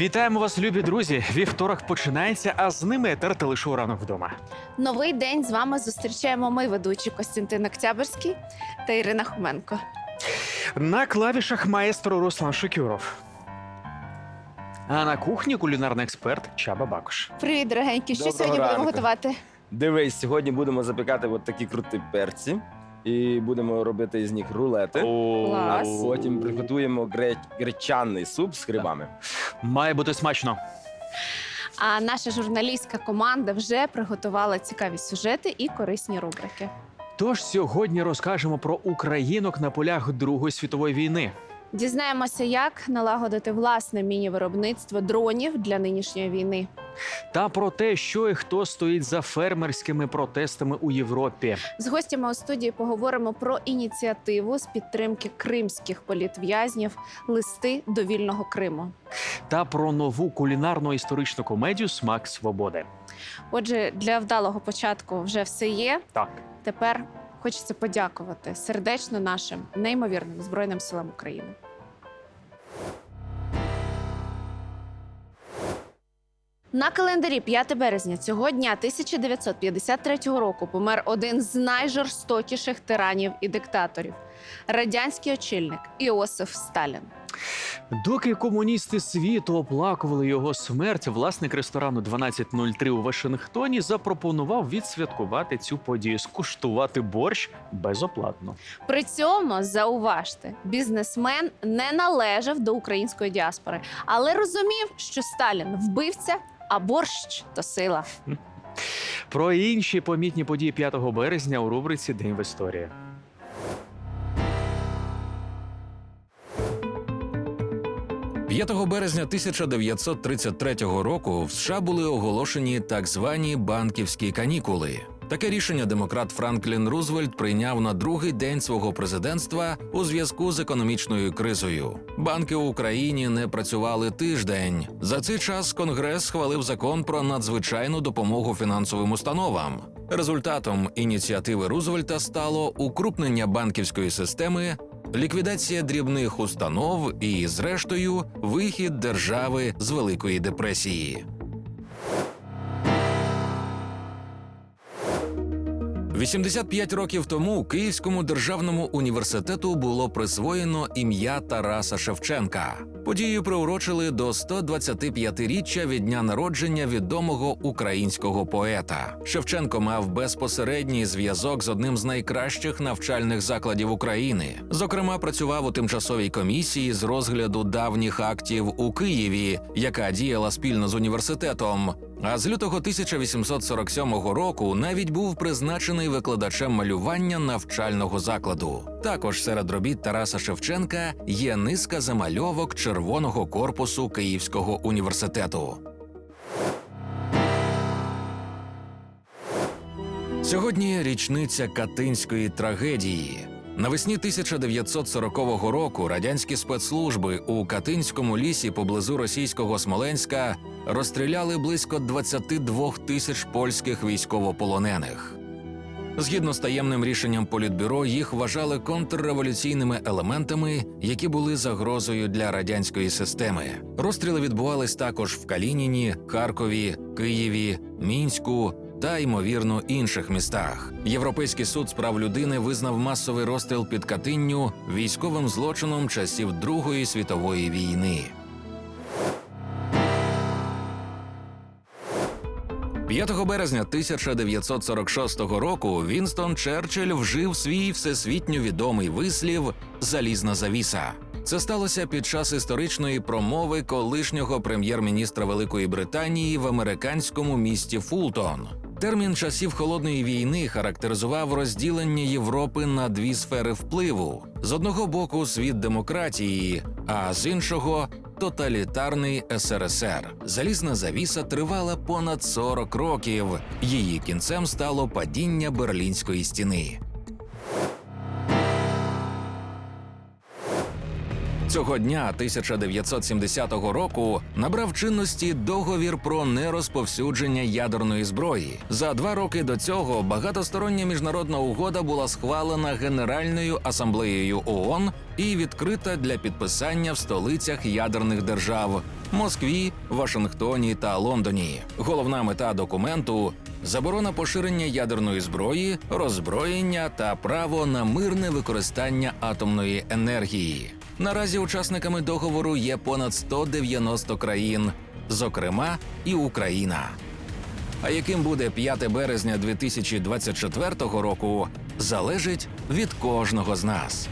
Вітаємо вас, любі друзі! Вівторок починається, а з ними етер телешоу ранок вдома. Новий день з вами зустрічаємо ми, ведучі Костянтин Октябрьський та Ірина Хоменко. На клавішах маестро Руслан Шукюров. А на кухні кулінарний експерт Чаба Бакуш. Привіт, дорогенькі. Що Доброго сьогодні будемо готувати? Дивись, сьогодні будемо запікати от такі круті перці. І будемо робити з них рулети. Клас. А потім приготуємо гре... гречаний суп з грибами. Має бути смачно. А наша журналістська команда вже приготувала цікаві сюжети і корисні рубрики. Тож сьогодні розкажемо про українок на полях Другої світової війни. Дізнаємося, як налагодити власне міні-виробництво дронів для нинішньої війни. Та про те, що і хто стоїть за фермерськими протестами у Європі. З гостями у студії поговоримо про ініціативу з підтримки кримських політв'язнів листи до вільного Криму. Та про нову кулінарну історичну комедію Смак свободи. Отже, для вдалого початку вже все є. Так. Тепер хочеться подякувати сердечно нашим неймовірним збройним силам України. На календарі 5 березня цього дня 1953 року помер один з найжорстокіших тиранів і диктаторів радянський очільник Іосиф Сталін. Доки комуністи світу оплакували його смерть, власник ресторану 1203 у Вашингтоні запропонував відсвяткувати цю подію, скуштувати борщ безоплатно. При цьому зауважте, бізнесмен не належав до української діаспори, але розумів, що Сталін вбивця, а борщ то сила. Про інші помітні події 5 березня у рубриці День в історії. – 5 березня 1933 року в США були оголошені так звані банківські канікули. Таке рішення демократ Франклін Рузвельт прийняв на другий день свого президентства у зв'язку з економічною кризою. Банки в Україні не працювали тиждень. За цей час Конгрес схвалив закон про надзвичайну допомогу фінансовим установам. Результатом ініціативи Рузвельта стало укрупнення банківської системи ліквідація дрібних установ і, зрештою, вихід держави з Великої депресії. «85 років тому Київському державному університету було присвоєно ім'я Тараса Шевченка. Подію приурочили до 125-річчя від дня народження відомого українського поета. Шевченко мав безпосередній зв'язок з одним з найкращих навчальних закладів України. Зокрема, працював у тимчасовій комісії з розгляду давніх актів у Києві, яка діяла спільно з університетом. А з лютого 1847 року навіть був призначений викладачем малювання навчального закладу. Також серед робіт Тараса Шевченка є низка замальовок червоного корпусу Київського університету. Сьогодні річниця Катинської трагедії. Навесні 1940 року радянські спецслужби у Катинському лісі поблизу російського Смоленська розстріляли близько 22 тисяч польських військовополонених. Згідно з таємним рішенням Політбюро, їх вважали контрреволюційними елементами, які були загрозою для радянської системи. Розстріли відбувались також в Калініні, Харкові, Києві, Мінську та ймовірно інших містах. Європейський суд з прав людини визнав масовий розстріл під Катинню військовим злочином часів Другої світової війни. 5 березня 1946 року Вінстон Черчилль вжив свій всесвітньо відомий вислів Залізна завіса. Це сталося під час історичної промови колишнього прем'єр-міністра Великої Британії в американському місті Фултон. Термін часів холодної війни характеризував розділення Європи на дві сфери впливу: з одного боку світ демократії, а з іншого тоталітарний СРСР. Залізна завіса тривала понад 40 років. Її кінцем стало падіння Берлінської стіни. Цього дня 1970 року набрав чинності договір про нерозповсюдження ядерної зброї. За два роки до цього багатостороння міжнародна угода була схвалена Генеральною асамблеєю ООН і відкрита для підписання в столицях ядерних держав Москві, Вашингтоні та Лондоні. Головна мета документу заборона поширення ядерної зброї, роззброєння та право на мирне використання атомної енергії. Наразі учасниками договору є понад 190 країн, зокрема і Україна. А яким буде 5 березня 2024 року, залежить від кожного з нас.